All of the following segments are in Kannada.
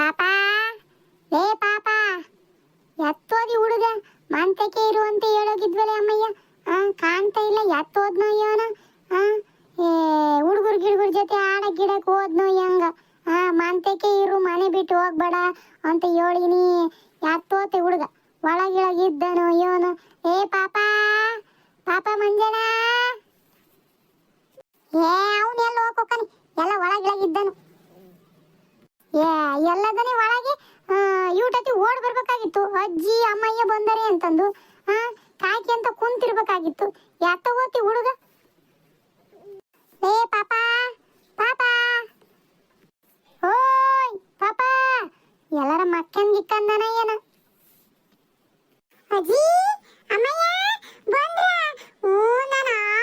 ಪಾಪ? ಲೇ ಪಾಪ ಎತ್ತೋದಿ ಹುಡುಗ ಮಂತಕೆ ಇರು ಅಂತ ಹೇಳೋಗಿದ್ವಲ್ಲ ಅಮ್ಮಯ್ಯ. ಆ, ಕಾಣ್ತಾ ಇಲ್ಲ, ಎತ್ತೋದ್ನೋ ಇವನ ಆ, ಏ, ಹುಡುಗರು ಗಿಡುಗರ ಜೊತೆ ಆಡ ಗಿಡಕ್ಕೆ ಹೋದ್ನೋ ಹೆಂಗ? ಆ ಮಂತಕ್ಕೆ ಇರು, ಮನೆ ಬಿಟ್ಟು ಹೋಗ್ಬೇಡ ಅಂತ ಹೇಳಿನಿ ಎತ್ತೋತೆ ಹುಡುಗ. ಒಳಗಿಳಗಿದ್ದನು ಇವನು ಏ ಪಾಪ ಪಾಪ ಮಂಜನ ಏ ಅವನೆಲ್ಲ ಎಲ್ಲ ಹೋಗ್ಕೊಕನಿ ಎಲ್ಲ ಒಳಗಿಳಗಿದ್ದನು. ಏ ಎಲ್ಲದನೇ ಒಳಗೆ ಯೂಟತಿ ಓಡ್ ಬರ್ಬೇಕಾಗಿತ್ತು. ಅಜ್ಜಿ, ಅಮ್ಮಯ್ಯ ಬಂದರೆ ಅಂತಂದು ಹಾ ಕಾಕಿ ಅಂತ ಕುಂತಿರ್ಬೇಕಾಗಿತ್ತು. ಯಾತ ಹೋತಿ ಹುಡುಗ? ಏ, ಪಾಪ ಪಾಪ. ಓಯ್, ಪಾಪ. ಎಲ್ಲರ ಮಕ್ಕನ್ ಗಿಕ್ಕಂದನ ಏನ? ಅಜ್ಜಿ, ಅಮ್ಮಯ್ಯ, ಬಂದ್ರ? ಓ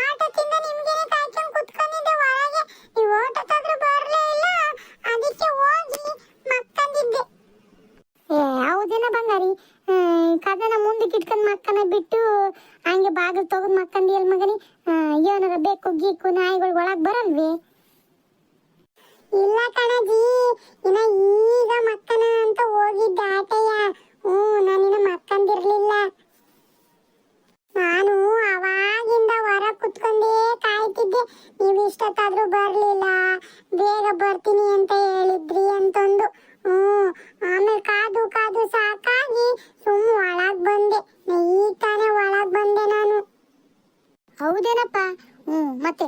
ಆಟದಿಂದ ನಿಮ್ಗೇನೆ ಕಾಯ್ಕೊಂಡ್ ಕುತ್ಕೊಂಡಿದ್ದೆ ಒಳಗೆ ನೀವು ಓಟ ತೆಗ್ದು ಬರ್ಲೇ ಇಲ್ಲ ಅದಕ್ಕೆ ಹೋಗಿ ಮಕ್ಕಂದಿದ್ದೆ ಏ ಹೌದೇನ ಬಂಗಾರಿ ಆ, ಕದನ ಮುಂದಕ್ಕೆ ಇಟ್ಕೊಂಡ್ ಮಕ್ಕನ ಬಿಟ್ಟು ಹಂಗೆ ಬಾಗಿಲು ತೆಗೆದು ಮಕ್ಕಂದಿ ಎಲ್ ಮಗನಿ ಆ, ಏನಾರ ಬೇಕು ಗೀಕು ನಾಯಿಗಳು ಒಳಗ್ ಬರಲ್ವೇ ಇಲ್ಲ ಕಣಜಿ ಇನ್ನ ಈಗ ಮಕ್ಕನ ಅಂತ ಹೋಗಿದ್ದ ಆಟಯ್ಯ ಹ್ಞೂ ನಾನಿನ್ನ ಮಕ್ಕಂದಿರ್ಲಿಲ್ಲ ನಾನು ಅವಾಗಿಂದ ಹೊರ ಕುತ್ಕೊಂಡೇ ಕಾಯ್ತಿದ್ದೆ ನೀವು ಇಷ್ಟೊತ್ತಾದ್ರೂ ಬರ್ಲಿಲ್ಲ. ಬೇಗ ಬರ್ತೀನಿ ಅಂತ ಹೇಳಿದ್ರಿ ಅಂತಂದು. ಹ್ಞೂ, ಆಮೇಲೆ ಕಾದು ಕಾದು ಸಾಕಾಗಿ ಸುಮ್ ಒಳಗ್ ಬಂದೆ. ಈಗ ತಾನೇ ಒಳಗ್ ಬಂದೆ ನಾನು. ಹೌದೇನಪ್ಪ? ಹ್ಞೂ, ಮತ್ತೆ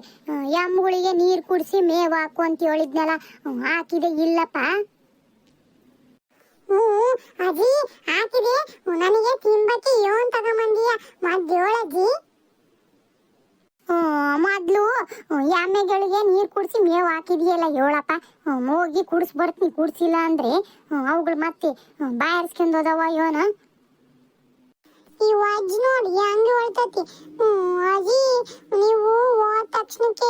ಯಮ್ಮಗಳಿಗೆ ನೀರು ನೀರ್ ಕುಡಿಸಿ ಮೇವು ಹಾಕು ಅಂತ ಹೇಳಿದ್ನಲ್ಲ ಹಾಕಿದೆ ಇಲ್ಲಪ್ಪ? ಹ್ಞೂ ಅಜ್ಜಿ ಹಾಕಿದೆ. ನನಗೆ ತಿಂಬಕ್ಕೆ ಏನ್ ತಗೊಂಬಂದಿಯ ಮದ್ದೇಳಜ್ಜಿ ಮೊದ್ಲು ಎಮ್ಮೆಗಳಿಗೆ ನೀರ್ ಕುಡಿಸಿ ಮೇವು ಹಾಕಿದೆಯಲ್ಲ ಹೇಳಪ್ಪ. ಹೋಗಿ ಕುಡಿಸ್ ಬರ್ತೀನಿ. ಕುಡ್ಸಿಲ್ಲ ಅಂದ್ರೆ ಅವುಗಳು ಮತ್ತೆ ಬಾಯರ್ಸ್ಕೊಂಡ್ ಹೋದವ ಯೋನ ಈ ಅಜ್ಜಿ ನೋಡಿ, ಹಂಗೆ ಹೊಳ್ತತಿ ಅಜ್ಜಿ, ನೀವು ಹೋದ ತಕ್ಷಣಕ್ಕೆ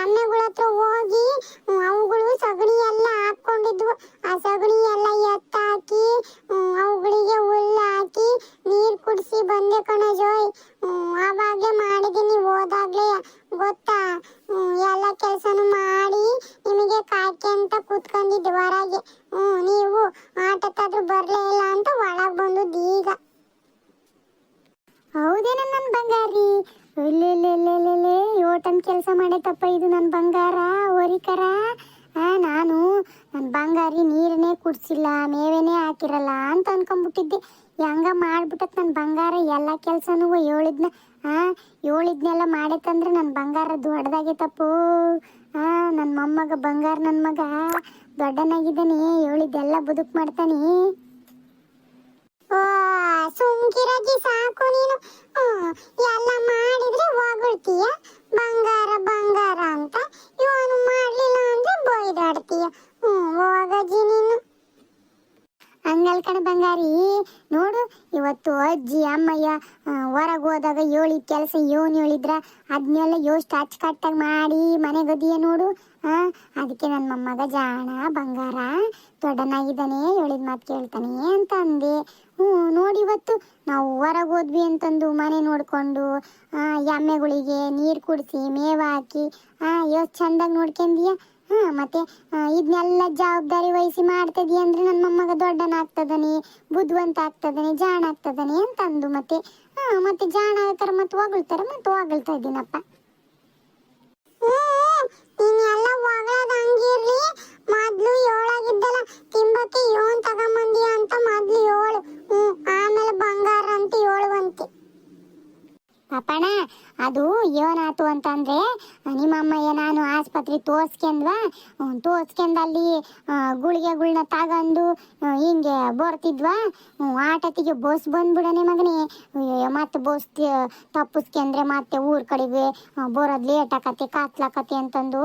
ಎಮ್ಮೆಗಳ ಹತ್ರ ಹೋಗಿ ಅವುಗಳು ಸಗಣಿ ಎಲ್ಲ ಹಾಕೊಂಡಿದ್ವು ಆ ಸಗಣಿ ಎಲ್ಲ ಎತ್ತಾಕಿ ಹಾಕಿ ಅವುಗಳಿಗೆ ಮೇವೇನೇ ಹಾಕಿರಲ್ಲ ಅಂತ ಅನ್ಕೊಂಡ್ಬಿಟ್ಟಿದ್ದೆ. ಹೆಂಗ ಮಾಡ್ಬಿಟ್ಟತ್ ನನ್ನ ಬಂಗಾರ? ಎಲ್ಲ ಕೆಲಸನೂ ಹೇಳಿದ್ನ ಆ ಹೇಳಿದ್ನೆಲ್ಲ ಮಾಡೈತಂದ್ರೆ ನನ್ನ ಬಂಗಾರ ದೊಡ್ಡದಾಗೈತಪ್ಪು ಆ ನನ್ನ ಮೊಮ್ಮಗ ಬಂಗಾರ ನನ್ನ ಮಗ. ದೊಡ್ಡನಾಗಿದ್ದಾನೆ ಹೇಳಿದ್ದೆಲ್ಲ ಬದುಕು ಮಾಡ್ತಾನೆ. ಸುಮ್ಕಿರಾಗಿ ಸಾಕು ನೀನು. ಎಲ್ಲ ಮಾಡಿದ್ರೆ ಹೋಗ್ಬಿಡ್ತೀಯ ಬಂಗಾರ ಬಂಗಾರ ಅಂತ. ಇವನು ಮಾಡಲಿಲ್ಲ ಅಂದ್ರೆ ಬೈದಾಡ್ತೀಯ. ಹ್ಮ್ ಹೋಗಜ್ಜಿ ನೀನು. ಹಂಗಲ್ ಕಣ ಬಂಗಾರಿ. ನೋಡು, ಇವತ್ತು ಅಜ್ಜಿ, ಅಮ್ಮಯ್ಯ ಹೊರಗೆ ಹೋದಾಗ ಹೇಳಿದ ಕೆಲಸ ಏನು ಹೇಳಿದ್ರ ಅದನ್ನೆಲ್ಲ ಯೋಸ್ಟ್ ಅಚ್ಚುಕಟ್ಟಾಗಿ ಮಾಡಿ ಮನೆಗದಿಯ ನೋಡು, ಆ? ಅದಕ್ಕೆ ನನ್ನ ಮೊಮ್ಮಗ ಜಾಣ ಬಂಗಾರ, ದೊಡ್ಡನಾಗಿದ್ದಾನೆ, ಹೇಳಿದ ಮಾತು ಕೇಳ್ತಾನೆ ಅಂತ ಅಂದೆ ಹ್ಞೂ, ನೋಡಿ ಇವತ್ತು ನಾವು ಹೊರಗೆ ಹೋದ್ವಿ ಅಂತಂದು ಮನೆ ನೋಡಿಕೊಂಡು ಎಮ್ಮೆಗಳಿಗೆ ನೀರು ಕುಡಿಸಿ, ಮೇವು ಹಾಕಿ ಎಷ್ಟು ಚಂದಾಗಿ ನೋಡ್ಕೊಂಡೀಯ? ಹಾ, ಮತ್ತೆ ಇದನ್ನೆಲ್ಲ ಜವಾಬ್ದಾರಿ ವಹಿಸಿ ಮಾಡ್ತದಿ ಅಂದ್ರೆ ನನ್ನ ಮೊಮ್ಮಗ ದೊಡ್ಡನಾಗ್ತದನೆ ಬುದ್ಧಿವಂತ ಆಗ್ತದನೆ, ಜಾಣ ಆಗ್ತದನೆ ಅಂತ ಅಂದು ಮತ್ತೆ, ಹಾ, ಮತ್ತೆ ಜಾಣ ಆಗ್ತಾರ ಮತ್ತೆ ಹೊಗಳ್ತಾರ ಮತ್ತೆ ಹೊಗಳ್ತಾ ಇದ್ದೀನಪ್ಪ. ಮೊದ್ಲು ಏಳಾಗಿದ್ದಲ್ಲ ತಿಂಬಕ್ಕೆ ಏನ್ ತಗೊಂಬಂದಿ ಅಂತ ಮೊದ್ಲು ಏಳು. ಹ್ಮ್, ಆಮೇಲೆ ಬಂಗಾರ ಅಂತ ಏಳುವಂತೆ ಪಾಪಣ್ಣ ಅದು ಏನಾತು ಅಂತಂದ್ರೆ ನಿಮ್ಮ ಅಮ್ಮಯ್ಯ ನಾನು ಆಸ್ಪತ್ರೆ ತೋರ್ಸ್ಕೊಂಡ್ವಾ ತೋರ್ಸ್ಕೊಂಡ್ ಅಲ್ಲಿ ತಗೊಂಡು ಹಿಂಗೆ ಬರ್ತಿದ್ವಾ. ಆಟತಿಗೆ ಬಸ್ ಬಂದ್ಬಿಡನೆ ಮಗನೇ. ಮತ್ತೆ ಬೋಸ್ ತಪ್ಪಿಸ್ಕೊಂಡ್ರೆ ಮತ್ತೆ ಊರ್ ಕಡೆಗೆ ಬರೋದು ಲೇಟ್ ಆಕತಿ ಕಾತ್ಲಾಕತಿ ಅಂತಂದು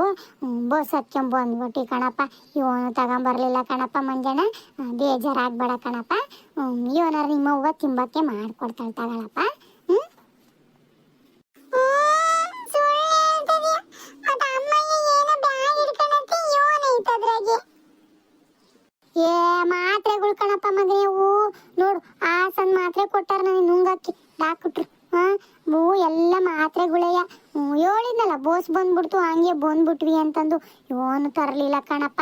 ಬಸ್ ಹತ್ಕೊಂಡ್ ಬಂದ್ಬಿಟ್ಟು ಕಣಪ್ಪ. ಇವನು ತಗೊಂಬರ್ಲಿಲ್ಲ ಕಣಪ್ಪ ಆ, ಬೇಜಾರಾಗ್ಬೇಡ ಕಣಪ್ಪ. ಇವನಾರ ನಿಮ್ಮ ಅವ್ವ ತಿಂಬಕ್ಕೆ ಮಾಡ್ಕೊಡ್ತಾಳೆ ತಗೊಳಪ್ಪ. ಹಂಗೆ ಇವನು ತರಲಿಲ್ಲ ಕಣಪ್ಪ.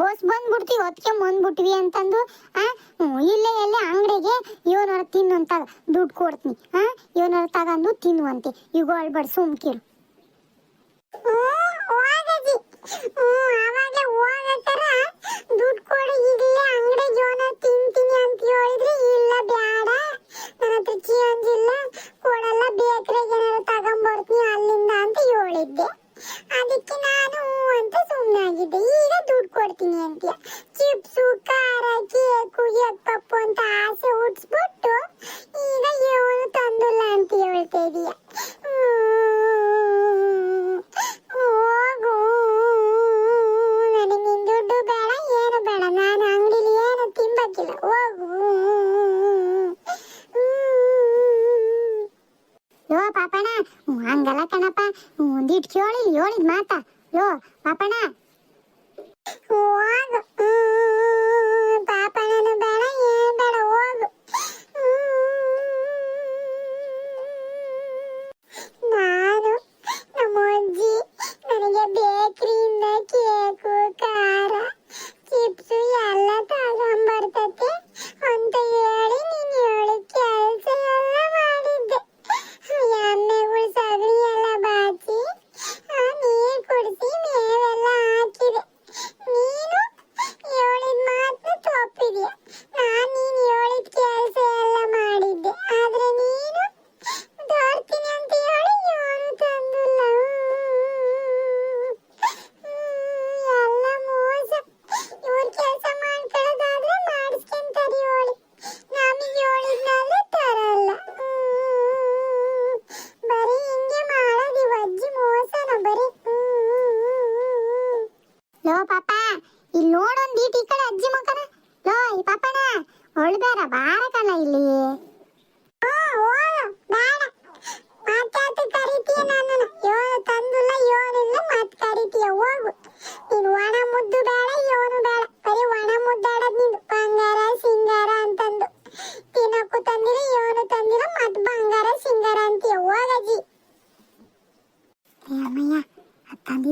ಬೋಸ್ ಬಂದ್ಬಿಡ್ತಿ ಹೊತ್ಕೆ ಬಂದ್ಬಿಟ್ವಿ ಅಂತಂದು, ಆ ಇಲ್ಲೇ ಎಲ್ಲೇ ಅಂಗಡಿಗೆ ಇವನವ್ರ ತಿನ್ನು ಅಂತ ದುಡ್ಡು ಕೊಡ್ತೀನಿ, ಆ, ಇವನವ್ರ ತಗೊಂಡು ತಿನ್ನುವಂತೆ. ಈಗ ಅಳ್ಬೇಡ ಸುಮ್ಕಿರು ದುಡ್ಡು ಕೊಡಿ, ಇಲ್ಲೇ ಅಂಗಡಿಗೆ ಇವನ ತಿಂತೀನಿ ಅಂತ ಹೇಳಿದ್ರೆ, ಇಲ್ಲ ಬ್ಯಾಡ. ನನ್ನ ಹತ್ರ ಚೇಂಜ್ ಇಲ್ಲ. ಕೊಡಲ್ಲ, ಬೇಕ್ರಿಗೆ ಏನಾದ್ರು ತಗೊಂಬರ್ತೀನಿ ಅಲ್ಲಿಂದ ಅಂತ ಹೇಳಿದ್ದೆ. ಅದಕ್ಕೆ ನಾನು ಅಂತ ಸುಮ್ಮನಾಗಿದ್ದೆ ಈಗ ದುಡ್ಡು ಕೊಡ್ತೀನಿ ಅಂತೀಯ. ಚಿಪ್ಸು ಖಾರ ಕೇಕು ಎಗ್ ಅಂತ ಆಸೆ ಹುಟ್ಸ್ಬಿಟ್ಟು ಈಗ ಇವನು ತಂದಿಲ್ಲ ಅಂತ ಹೇಳ್ತಾ ಇದೀಯ. ಯೋ ಪಾಪಣ ಹಂಗಲ್ಲ ಕಣಪ್ಪ. ಹ್ಮ್, ಒಂದಿಟ್ ಕೇಳಿ ಹೇಳಿದ್ ಮಾತಾ. ಯೋ ಪಾಪಣ ಹೋಗು ಪಾಪಣನು ಬೇಡ ಏನು ಬೇಡ ಹೋಗು ನಾನು ನಮ್ಮ ಅಜ್ಜಿ ನನಗೆ ಬೇಕರಿಯಿಂದ ಕೇಕು ಖಾರ ಚಿಪ್ಸು ಎಲ್ಲ ತಗೊಂಬರ್ತತೆ ಅಂತ ಹೇಳಿ ನೀನು ಹೇಳಿದ ಕೆಲಸ ಎಲ್ಲ ಮಾಡಿದ್ದೆ ಎಮ್ಮೆಗಳು ಸಗಣಿ ಎಲ್ಲ ಬಾಚಿ ಆ, ನೀರ್ ಕುಡಿಸಿ ಮೇವೆಲ್ಲ ಹಾಕಿದೆ ನೀನು ಹೇಳಿದ ಮಾತು ತಪ್ಪಿದ್ಯ ನಾನು ನೀನು ಹೇಳಿದ ಕೆಲಸ ಎಲ್ಲ ಮಾಡಿದ್ದೆ ಆದ್ರೆ ನೀನು ತರ್ತೀನಿ ಅಂತ ಹೇಳಿ ಏನು ತಂದಿಲ್ಲ ಎಲ್ಲ ಮೋಸ ಇವ್ರ ಕೆಲಸ ಮಾಡ್ಕೊಳ್ಳೋದಾದ್ರೆ ಮಾಡಿಸ್ಕೊಂತಾರೆ ಹೇಳಿ ನಮಗೆ ಹೇಳಿದ್ನಾದ್ರೆ ತರಲ್ಲ ಹ್ಮ್. ಬರೀ ಹಿಂಗೆ ಮಾಡೋದು ಇವ್ ಅಜ್ಜಿ ಮೋಸನ ಬರೀ ಲೋ ಪಾಪ ಇಲ್ಲಿ ನೋಡೊಂದ್ ಈಟ್ ಈ ಕಡೆ ಅಜ್ಜಿ ಮಕನ ಲೋ ಈ ಪಾಪನ ಹೊಳ್ಬೇರ ಬಾರ ಕಣ ಇಲ್ಲಿ ಮಾತಾಡ್ತು ಕರಿತೀಯ ನನ್ನನ್ನು ಯೋನು ತಂದಿಲ್ಲ ಯೋನಿಲ್ಲ ಮತ್ ಕರಿತೀಯ ಹೋಗು ನೀನು ಒಣ ಮುದ್ದು ಬೇಡ ಯೋನು ಬೇಡ ಬರೀ ಒಣ ಮುದ್ದಾಡೋದ್ ನೀನು ಬಂಗಾರ ಸಿಂಗಾರ ಅಂತಂದು ತಿನ್ನಕ್ಕೂ ತಂದಿಲ್ಲ ಯೋನು ತಂದಿಲ್ಲ ಮತ್ ಬಂಗಾರ ಸಿಂಗಾರ ಅಂತೀಯ ಹೋಗಜ್ಜಿ ಅಮ್ಮಯ್ಯ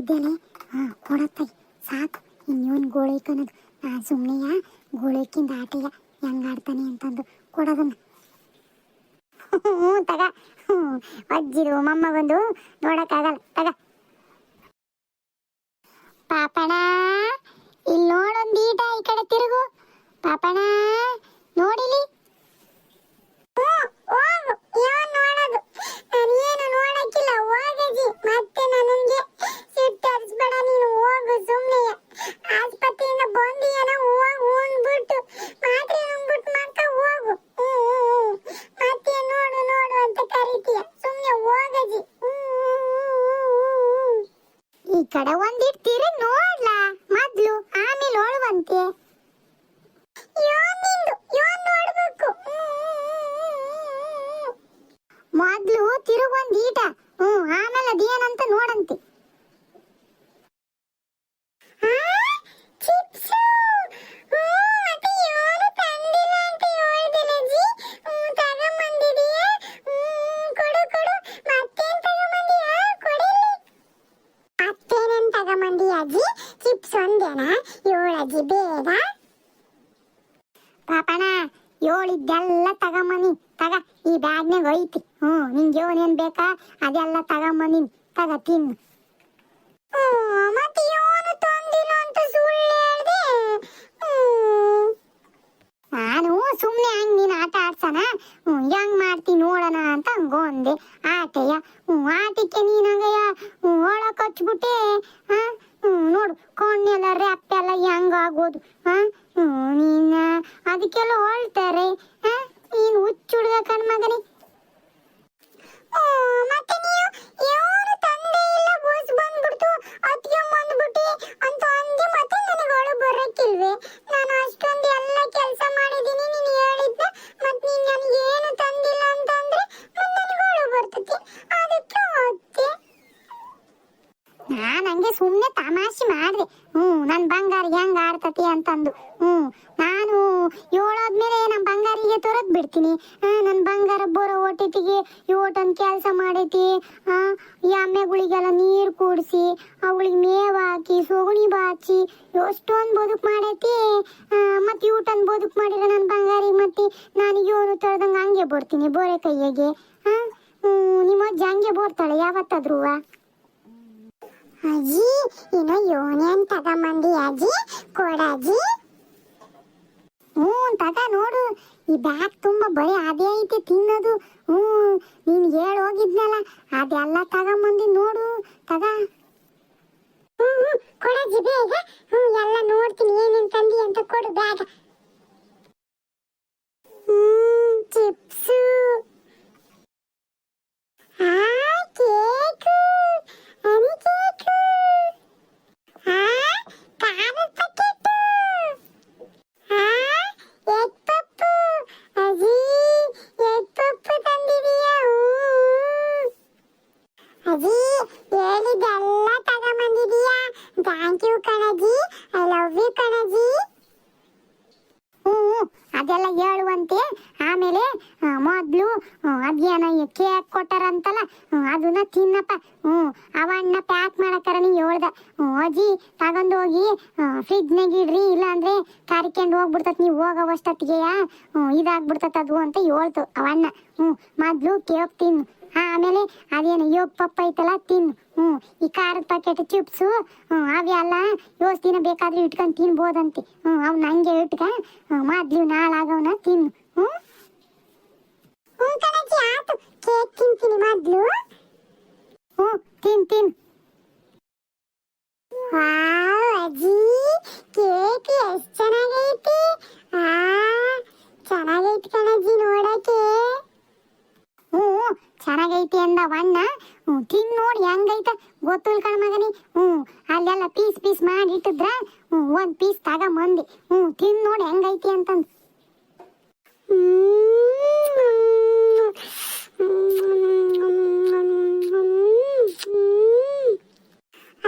ತಂದಿದ್ದೇನೆ ಹಾ, ಕೊಡತ್ತೈ. ಸಾಕು. ಇನ್ನೇನು ಗೋಳಿಕನದು ನಾನು ಸುಮ್ಮನೆಯ ಗೋಳಿಕಿಂದ ಆಟಯ್ಯ ಹೆಂಗ್ ಆಡ್ತಾನೆ ಅಂತಂದು ಕೊಡೋದನ್ನ. ಹ್ಞೂ ತಗ. ಹ್ಞೂ ಅಜ್ಜಿದು ಬಂದು ನೋಡಕ್ಕಾಗಲ್ಲ. ತಗ. ಪಾಪಣ ಇಲ್ಲಿ ನೋಡೊಂದು ಈಟ ಈ ಕಡೆ ತಿರುಗು ಪಾಪಣ ನೋಡಿಲಿ ನೋಡೋದು ನಾನು ಏನು ನೋಡಕ್ಕಿಲ್ಲ ಹೋಗಜಿ ಮತ್ತೆ ನನಗೆ ಸಿಟ್ಟರ್ಸ್ಬೇಡ ನೀನು ಹೋಗು ಸುಮ್ಮನೆ ಆಸ್ಪತ್ರೆಯಿಂದ ಬಂದಿಯನ ಹೋಗು ಉಂಡ್ಬಿಟ್ಟು ಮಾತ್ರೆ ನುಂಗ್ಬಿಟ್ಟು ಮಕ್ಕ ಹೋಗು ಹ್ಮ್, ಹ್ಮ್, ಹ್ಮ್. ಮತ್ತೆ ನೋಡು ನೋಡು ಅಂತ ಕರಿತೀಯ ಸುಮ್ಮನೆ ಹೋಗಜಿ ಈ ಕಡೆ ಒಂದಿಟ್ಟು ತಿರುಗಿ ನೋಡ್ಲಾ ಮೊದ್ಲು ಆಮೇಲೆ ನೋಡುವಂತೆ ಯೋನಿಂದು ಯೋನ್ ನೋಡ್ಬೇಕು ಮೊದ್ಲು ತಿರುಗೊಂದ್ ಈಟ ಹ್ಮ್ ಆಮೇಲೆ ಅದೇನಂತ ನೋಡಂತೆ ಅಜ್ಜಿ ಚಿಪ್ಸ್ ಒಂದೇನಾ? ಏಳಜ್ಜಿ ಬೇಡ ಪಾಪಣ ತಗ, ಈ ಬ್ಯಾಗ್ನಾಗ ಐತಿ ಹ್ಞೂ, ನಿಂಗೆ ಬೇಕಾ ಅದೆಲ್ಲ ತಗೊಂಬನಿ ತಗ, ತಿನ್ನು. ಮತ್ತೆ ಅಂತ ಸುಳ್ಳು ನಾನು ಸುಮ್ಮನೆ ಹಂಗೆ ನೀನು ಆಟ ಆಡ್ಸೋಣ ಹೆಂಗ್ ಮಾಡ್ತೀನಿ ನೋಡೋಣ ಅಂತ ಹಂಗೊಂದೆ. ಆಟೆಯ? ಆಟಕ್ಕೆ ನೀನಂಗಯ್ಯ ಹ್ಞೂ ಒಳಗೆ ಹಚ್ಬಿಟ್ಟೆ ಹಾಂ? ಹ್ಞೂ ನೋಡು, ಕಣ್ಣೆಲ್ಲ ರ್ಯಾಪ್ ಎಲ್ಲ ಹೆಂಗ್ ಆಗೋದು ನೀನ ಅದಕ್ಕೆಲ್ಲ ಹೊಳ್ತಾರೆ ನೀನು ಹುಚ್ಚುಡ್ಗ ಕಣ್ಮಗನೇ ಮತ್ತೆ ನೀವು? ಏನು ತಂದೆ ಇಲ್ಲ, ಬೋಸ್ ಬಂದ್ಬಿಡ್ತು, ಅತ್ತಿಗೆ ಬಂದ್ಬಿಟ್ಟಿ ಅಂತ ಅಂದೆ ಮತ್ತೆ ನನಗೆ ಅಳು ಬರಕ್ಕಿಲ್ವೇ? ನಾನು ಅಷ್ಟೊಂದು ಎಲ್ಲ ಕೆಲಸ ಮಾಡಿದ್ದೀನಿ, ನೀನು ಹೇಳಿದ್ನ ಮತ್ತೆ ನೀನು ಏನು ತಂದಿಲ್ಲ ಅಂತ ನಾನು ಸುಮ್ಮನೆ ತಮಾಷೆ ಮಾಡಿದೆ. ಹ್ಮ್ ನನ್ ಬಂಗಾರ ಹೆಂಗ್ ಆಡ್ತತಿ ಅಂತಂದು. ಹ್ಮ್ ನಾನು ಏಳಾದ್ಮೇಲೆ ನಮ್ಮ ಬಂಗಾರಿಗೆ ತೊರದ್ ಬಿಡ್ತೀನಿ. ನನ್ನ ಬಂಗಾರ ಬರೋ ಓಟಿತಿಗೆ ಓಟನ್ ಕೆಲಸ ಮಾಡೈತಿ. ಆ, ಈ ಎಮ್ಮೆಗಳಿಗೆಲ್ಲ ನೀರು ಕೂಡಿಸಿ ಅವಳಿಗೆ ಮೇವು ಹಾಕಿ ಸೊಗಣಿ ಬಾಚಿ ಎಷ್ಟೊಂದು ಬದುಕು ಮಾಡೈತಿ. ಮತ್ತು ಊಟನ್ ಬದುಕು ಮಾಡಿರ ನನ್ನ ಬಂಗಾರಿಗೆ ಮತ್ತೆ ನಾನು ಏನು ತೊಳೆದಂಗೆ ಹಂಗೆ ಬರ್ತೀನಿ ಬೋರೆ ಕೈಯಾಗೆ ಹಾಂ ನಿಮ್ಮ ಅಜ್ಜ ಹಂಗೆ ಬರ್ತಾಳೆ ಯಾವತ್ತಾದ್ರೂ ಅಜ್ಜಿ ಏನೋ ಯೋನೇನ್ ತಗೊಂಬಂದಿ ಅಜ್ಜಿ ಕೊಡಜ್ಜಿ ಹ್ಞೂ ತಗ ನೋಡು, ಈ ಬ್ಯಾಗ್ ತುಂಬ ಬರೀ ಅದೇ ಐತೆ ತಿನ್ನೋದು. ಹ್ಞೂ, ನೀನು ಹೇಳಿ ಹೋಗಿದ್ನಲ್ಲ, ಅದೆಲ್ಲ ತಗೊಂಬಂದಿ ನೋಡು, ತಗ. ಹ್ಞೂ ಹ್ಞೂ ಕೊಡಜ್ಜಿ ಬೇಗ ಹ್ಞೂ, ಎಲ್ಲ ನೋಡ್ತೀನಿ, ಏನೇನು ತಂದಿ ಅಂತ ಕೊಡು ಬ್ಯಾಗ ಹ್ಞೂ ಚಿಪ್ಸು ಆ ಕೇಕು ಹನಿ ಕೇಕು ಆ ಖಾರದ ಪ್ಯಾಕೆಟ್ ಆ ಎಗ್ ಪಪ್ಪು ಅಜ್ಜಿ ಎಗ್ ಪಪ್ಪು ತಂದಿದೀಯಾ ಅಜ್ಜಿ ಹೇಳಿದ್ದೆಲ್ಲ ತಗೊಂಬಂದಿದೀಯಾ ಥ್ಯಾಂಕ್ ಯು ಕಣಜ್ಜಿ ಐ ಯು ಹ್ಞೂ, ಅದೆಲ್ಲ ಹೇಳುವಂತೆ ಆಮೇಲೆ ಮೊದಲು ಅದೇನ ಕೇಕ್ ಕೊಟ್ಟಾರಂತಲ್ಲ ಅದನ್ನ ತಿನ್ನಪ್ಪ. ಹ್ಞೂ ಅವಣ್ಣ ಪ್ಯಾಕ್ ಮಾಡಕ್ಕಾರ ನೀ ಹೇಳ್ದ. ಅಜ್ಜಿ, ತಗೊಂಡು ಹೋಗಿ ಫ್ರಿಜ್ನಾಗ ಇಡ್ರಿ, ಇಲ್ಲಾಂದ್ರೆ ಕರ್ಕೊಂಡು ಹೋಗ್ಬಿಡ್ತತ್ ನೀವು ಹೋಗೋವಷ್ಟೊತ್ತಿಗೆ ಹ್ಞೂ, ಇದಾಗ್ಬಿಡ್ತತ್ ಅದು ಅಂತ ಹೇಳ್ತು ಅವಣ್ಣ ಹ್ಞೂ, ಮೊದ್ಲು ಕೇಕ್ ತಿನ್ನು. ಆಮೇಲೆ ಅದೇನು ಯೋಗ ಪಪ್ಪ ಐತಲ್ಲ ತಿನ್ನು ಹ್ಞೂ, ಈ ಖಾರದ ಪ್ಯಾಕೆಟ್ ಚಿಪ್ಸು ಹ್ಞೂ ಅವೆಲ್ಲ ಯೋಸ್ ದಿನ ಬೇಕಾದ್ರೆ ಇಟ್ಕೊಂಡು ತಿನ್ಬೋದಂತೆ. ಹ್ಞೂ, ಅವ್ನ ಹಂಗೆ ಇಟ್ಕ ಮೊದ್ಲು ನಾಳಾಗವನ ತಿನ್ನು ಹ್ಞೂ. ಹ್ಞೂ ಕಣಜ್ಜಿ, ಆತು. ಕೇಕ್ ತಿನ್ ತಿನ್. ವಾವ್ ಅಜ್ಜಿ, ಕೇಕ್ ಎಷ್ಟು ಚೆನ್ನಾಗೈತಿ. ಆ, ಚೆನ್ನಾಗೈತಿ ಕಣಜ್ಜಿ ನೋಡಕ್ಕೆ. ಹ್ಞೂ ಚೆನ್ನಾಗೈತಿ ಅಂದ ವಣ್ಣ. ತಿನ್ ನೋಡಿ ಹೆಂಗೈತ? ಗೊತ್ತಿಲ್ಲ ಕಣ ಮಗನಿ. ಹ್ಞೂ ಅಲ್ಲೆಲ್ಲ ಪೀಸ್ ಪೀಸ್ ಮಾಡಿ ಇಟ್ಟಿದ್ರ ಒಂದು ಪೀಸ್ ತಗೊಂಬಂದು ಹ್ಞೂ ತಿನ್ ನೋಡಿ ಹೆಂಗೈತಿ ಅಂತಂದು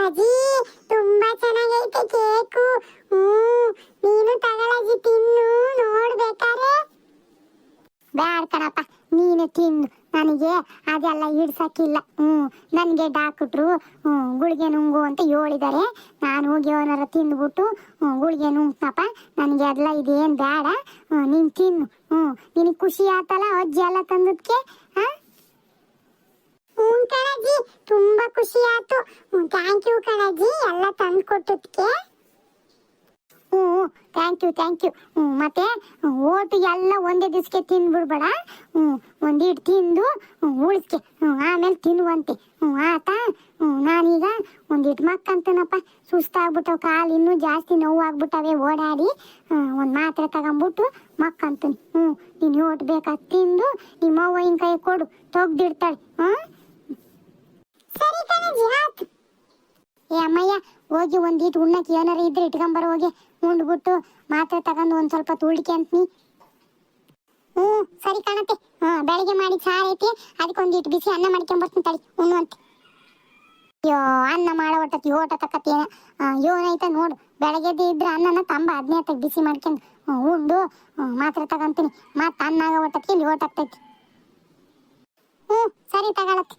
ಅಜ್ಜಿ ತುಂಬಾ ಚೆನ್ನಾಗೈತೆ ಕೇಕು. ಹ್ಞೂ ನೀನು ತಗೊಳಜ್ಜಿ ತಿನ್ನು ನೋಡ್ಬೇಕಾರೆ ಬ್ಯಾಡ್ ಕಣಪ್ಪ ನೀನು ತಿನ್ನು. ನನಗೆ ಅದೆಲ್ಲ ಇಡ್ಸಕ್ಕಿಲ್ಲ ಹ್ಞೂ ನನಗೆ ಡಾಕ್ಟ್ರು ಗುಳಿಗೆ ನುಂಗು ಅಂತ ಹೇಳಿದ್ದಾರೆ. ನಾನು ಹೋಗಿ ಅವನಾರ ತಿಂದ್ಬಿಟ್ಟು ಗುಳಿಗೆ ನುಂಗ್ತಪ್ಪ. ನನಗೆ ಅದೆಲ್ಲ ಇದೇನು ಬೇಡ. ನೀನು ತಿನ್ನು. ಹ್ಞೂ ನಿನಗೆ ಖುಷಿ ಆತಲ್ಲ ಅಜ್ಜಿ ಎಲ್ಲ ತಂದದಕ್ಕೆ ಹಾಂ? ಹ್ಞೂ ಕಣಜ್ಜಿ, ತುಂಬಾ ಖುಷಿ ಆಯ್ತು. ಥ್ಯಾಂಕ್ ಯು ಕಣಜ್ಜಿ, ಎಲ್ಲ ತಂದು ಕೊಟ್ಟದಕ್ಕೆ ಹ್ಞೂ ಥ್ಯಾಂಕ್ ಯು ಥ್ಯಾಂಕ್ ಯು ಹ್ಞೂ ಮತ್ತೆ, ಓಟು ಎಲ್ಲ ಒಂದೇ ದಿವಸಕ್ಕೆ ತಿಂದ್ಬಿಡ್ಬೇಡ ಹ್ಞೂ ಒಂದಿಟ್ಟು ತಿಂದು ಉಳಿಸ್ಕೆ. ಹ್ಞೂ ಆಮೇಲೆ ತಿನ್ನುವಂತೆ. ಹ್ಞೂ ಆತ? ಹ್ಞೂ ನಾನೀಗ ಒಂದಿಟ್ಟು ಮಕ್ಕಂತನಪ್ಪ. ಸುಸ್ತಾಗ್ಬಿಟ್ಟವು ಕಾಲು ಇನ್ನೂ ಜಾಸ್ತಿ ನೋವು ಆಗ್ಬಿಟ್ಟವೆ ಓಡಾಡಿ ಒಂದು ಮಾತ್ರೆ ತಗೊಂಬಿಟ್ಟು ಮಕ್ಕಂತೀನಿ. ಹ್ಞೂ ನೀನು ಓಟ್ ಬೇಕಾದ ತಿಂದು, ನಿಮ್ಮ ಅವ್ವ ಕೈ ಕೊಡು. ತೊಗ್ದಿಡ್ತಾಳೆ. ಹ್ಞೂ ಸರಿ ಏ, ಅಮ್ಮಯ್ಯ, ಹೋಗಿ ಒಂದಿಟ್ಟು ಉಣ್ಣಕ್ಕೆ ಏನಾರ ಇದ್ರೆ ಇಟ್ಕೊಂಬರ ಹೋಗಿ. ಉಂಡ್ಬಿಟ್ಟು ಮಾತ್ರೆ ತಗೊಂಡು ಒಂದು ಸ್ವಲ್ಪ ತುಳಿಕೆ ಅಂತೀನಿ. ಹ್ಞೂ, ಸರಿ ಕಾಣತ್ತೆ. ಹಾಂ, ಬೆಳಗ್ಗೆ ಮಾಡಿ ಸಾರು ಐತಿ. ಅದಕ್ಕೆ ಒಂದೀಟ್ ಬಿಸಿ ಅನ್ನ ಮಾಡ್ಕೊಂಬರ್ತೀನಿ ತಡಿ ಉಣ್ಣುವಂತೆ ಅಯ್ಯೋ, ಅನ್ನ ಮಾಡೋ ಒಟ್ಟತಿ ಓಟ ತಕ್ಕತ್ತೇನ ಏನೈತ ನೋಡು. ಬೆಳಗ್ಗೆದ್ದು ಇದ್ರೆ ಅನ್ನನ ತಂಬ ಅದನ್ನೇ ತಗ ಬಿಸಿ ಮಾಡ್ಕೊಂಡು ಉಂಡು ಮಾತ್ರೆ ತಗೊಂತೀನಿ. ಮತ್ತೆ ಅನ್ನ ಆಗೋ ಒಟ್ಟಕ್ಕೆ ಇಲ್ಲಿ ಓಟ್ ಆಗ್ತೈತಿ. ಹ್ಞೂ, ಸರಿ ತಗೊಳತ್ತೆ.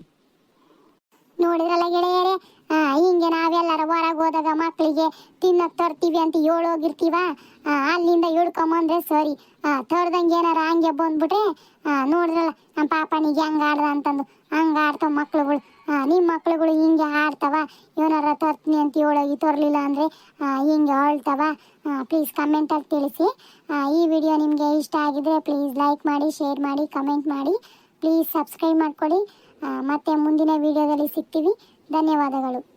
ನೋಡಿದ್ರಲ್ಲ ಗೆಳೆಯರೇ ಹಿಂಗೆ ನಾವೆಲ್ಲರ ಹೊರಗೆ ಹೋದಾಗ ಮಕ್ಕಳಿಗೆ ತಿನ್ನಕ್ಕೆ ತರ್ತೀವಿ ಅಂತ ಹೇಳೋಗಿರ್ತೀವ? ಅಲ್ಲಿಂದ ಹಿಡ್ಕೊಂಬಂದ್ರೆ ಸರಿ. ತರ್ದಂಗೆ ಏನಾರ ಹಂಗೆ ಬಂದ್ಬಿಟ್ರೆ ನೋಡಿದ್ರಲ್ಲ, ನಮ್ಮ ಪಾಪನಿಗೆ ಹಂಗೆ ಆಡ್ದ ಅಂತಂದು. ಹಂಗೆ ಆಡ್ತಾವ ಮಕ್ಳುಗಳು. ನಿಮ್ಮ ಮಕ್ಳುಗಳು ಹಿಂಗೆ ಆಡ್ತಾವ? ಇವನಾರ ತರ್ತೀನಿ ಅಂತ ಹೇಳೋಗಿ ತರಲಿಲ್ಲ ಅಂದರೆ ಹಿಂಗೆ ಅಳ್ತಾವ? ಪ್ಲೀಸ್ ಕಮೆಂಟಲ್ಲಿ ತಿಳಿಸಿ. ಈ ವಿಡಿಯೋ ನಿಮಗೆ ಇಷ್ಟ ಆಗಿದ್ರೆ ಪ್ಲೀಸ್ ಲೈಕ್ ಮಾಡಿ ಶೇರ್ ಮಾಡಿ ಕಮೆಂಟ್ ಮಾಡಿ. ಪ್ಲೀಸ್ ಸಬ್ಸ್ಕ್ರೈಬ್ ಮಾಡ್ಕೊಳ್ಳಿ ಮತ್ತೆ ಮುಂದಿನ ವಿಡಿಯೋದಲ್ಲಿ ಸಿಗ್ತೀವಿ. ಧನ್ಯವಾದಗಳು.